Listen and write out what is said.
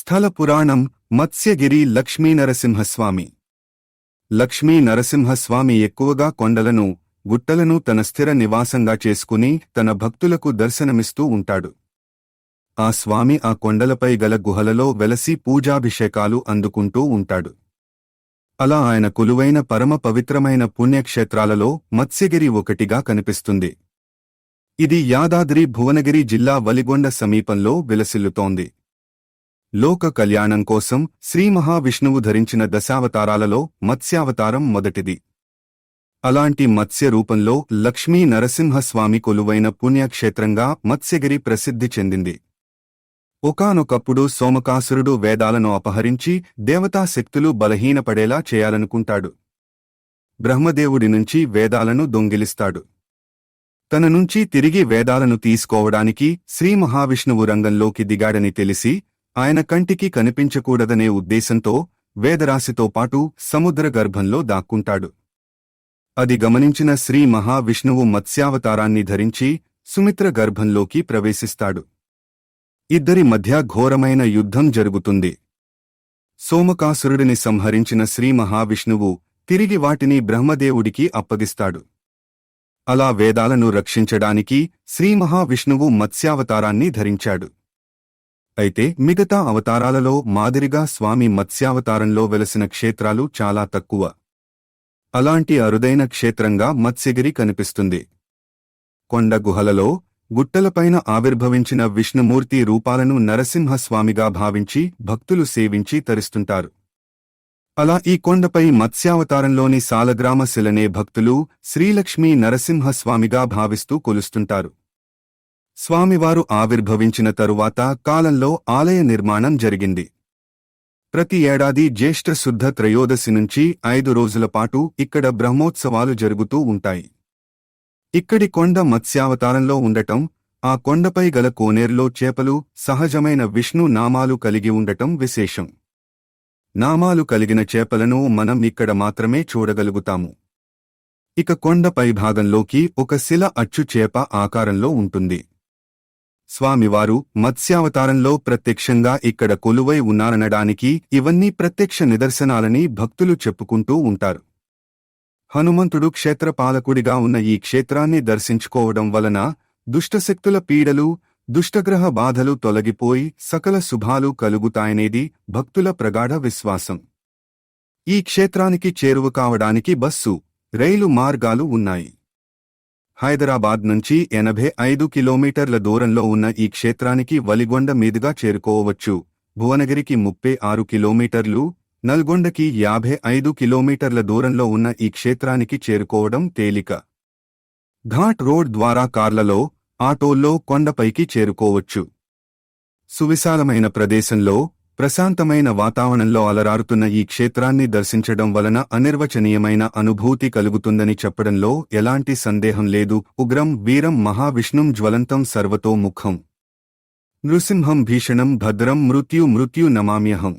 స్థల పురాణం మత్స్యగిరి లక్ష్మీ నరసింహస్వామి లక్ష్మీ నరసింహస్వామి ఎక్కువగా కొండలను గుట్టలను తన స్థిర నివాసంగా చేసుకుని తన భక్తులకు దర్శనమిస్తూ ఉంటాడు ఆ స్వామి ఆ కొండలపై గల గుహలలో వెలసి పూజాభిషేకాలు అందుకుంటూ ఉంటాడు అలా ఆయన కొలువైన పరమ పవిత్రమైన పుణ్యక్షేత్రాలలో మత్స్యగిరి ఒకటిగా కనిపిస్తుంది ఇది యాదాద్రి భువనగిరి జిల్లా వలిగొండ సమీపంలో విలసిల్లుతోంది లోక కళ్యాణం కోసం శ్రీ మహావిష్ణువు ధరించిన దశావతారాలలో మత్స్యావతారం మొదటిది. అలాంటి మత్స్య రూపంలో లక్ష్మీ నరసింహస్వామి కొలువైన పుణ్యక్షేత్రంగా మత్స్యగిరి ప్రసిద్ధి చెందింది. ఒకానొకప్పుడు సోమకాసురుడు వేదాలను అపహరించి దేవతాశక్తులు బలహీనపడేలా చేయాలనుకుంటాడు. బ్రహ్మదేవుడి నుంచి వేదాలను దొంగిలిస్తాడు. తన నుంచి తిరిగి వేదాలను తీసుకోవడానికి శ్రీ మహావిష్ణువు రంగంలోకి దిగాడని తెలిసి ఆయన కంటికి కనిపించకూడదనే ఉద్దేశంతో వేదరాశితో పాటు సముద్ర గర్భంలో దాక్కుంటాడు. అది గమనించిన శ్రీ మహావిష్ణువు మత్స్యావతారాన్ని ధరించి సుమిత్ర గర్భంలోకి ప్రవేశిస్తాడు. ఇద్దరి మధ్య ఘోరమైన యుద్ధం జరుగుతుంది. సోమకాసురుడిని సంహరించిన శ్రీ మహావిష్ణువు తిరిగి వాటిని బ్రహ్మదేవుడికి అప్పగిస్తాడు. అలా వేదాలను రక్షించడానికి శ్రీ మహావిష్ణువు మత్స్యావతారాన్ని ధరించాడు. అయితే మిగతా అవతారాలలో మాదిరిగా స్వామి మత్స్యావతారంలో వెలసిన క్షేత్రాలు చాలా తక్కువ. అలాంటి అరుదైన క్షేత్రంగా మత్స్యగిరి కనిపిస్తుంది. కొండ గుహలలో గుట్టలపైన ఆవిర్భవించిన విష్ణుమూర్తి రూపాలను నరసింహస్వామిగా భావించి భక్తులు సేవించి తరిస్తుంటారు. అలా ఈ కొండపై మత్స్యావతారంలోని సాలగ్రామ శిలనే భక్తులు శ్రీలక్ష్మీ నరసింహస్వామిగా భావిస్తూ కొలుస్తుంటారు. స్వామివారు ఆవిర్భవించిన తరువాత కాలంలో ఆలయ నిర్మాణం జరిగింది. ప్రతి ఏడాది జ్యేష్ఠ శుద్ధ త్రయోదశి నుంచి ఐదు రోజుల పాటు ఇక్కడ బ్రహ్మోత్సవాలు జరుగుతూ ఉంటాయి. ఇక్కడి కొండ మత్స్యావతారంలో ఉండటం ఆ కొండపై గల కోనేరులో చేపలు సహజమైన విష్ణు నామాలు కలిగి ఉండటం విశేషం. నామాలు కలిగిన చేపలను మనం ఇక్కడ మాత్రమే చూడగలుగుతాము. ఇక కొండ పైభాగంలోకి ఒక శిల అచ్చు చేప ఆకారంలో ఉంటుంది. స్వామివారు మత్స్యావతారంలో ప్రత్యక్షంగా ఇక్కడ కొలువై ఉన్నారనడానికి ఇవన్నీ ప్రత్యక్ష నిదర్శనాలని భక్తులు చెప్పుకుంటూ ఉంటారు. హనుమంతుడు క్షేత్రపాలకుడిగా ఉన్న ఈ క్షేత్రాన్ని దర్శించుకోవడం వలన దుష్టశక్తుల పీడలు దుష్టగ్రహ బాధలు తొలగిపోయి సకల శుభాలు కలుగుతాయనేది భక్తుల ప్రగాఢ విశ్వాసం. ఈ క్షేత్రానికి చేరువ కావడానికి బస్సు రైలు మార్గాలు ఉన్నాయి. హైదరాబాద్ నుంచి ఎనభై ఐదు కిలోమీటర్ల దూరంలో ఉన్న ఈ క్షేత్రానికి వలిగొండ మీదుగా చేరుకోవచ్చు. భువనగిరికి ముప్పై ఆరు కిలోమీటర్లు నల్గొండకి యాభై ఐదు కిలోమీటర్ల దూరంలో ఉన్న ఈ క్షేత్రానికి చేరుకోవడం తేలిక. ఘాట్ రోడ్ ద్వారా కార్లలో ఆటోల్లో కొండపైకి చేరుకోవచ్చు. సువిశాలమైన ప్రదేశంలో ప్రశాంతమైన వాతావరణంలో అలరారుతున్న ఈ క్షేత్రాన్ని దర్శించడం వలన అనిర్వచనీయమైన అనుభూతి కలుగుతుందని చెప్పడంలో ఎలాంటి సందేహం లేదు. ఉగ్రం వీరం మహావిష్ణుం జ్వలంతం సర్వతో ముఖం నృసింహం భీషణం భద్రం మృత్యు మృత్యు నమామ్యహం.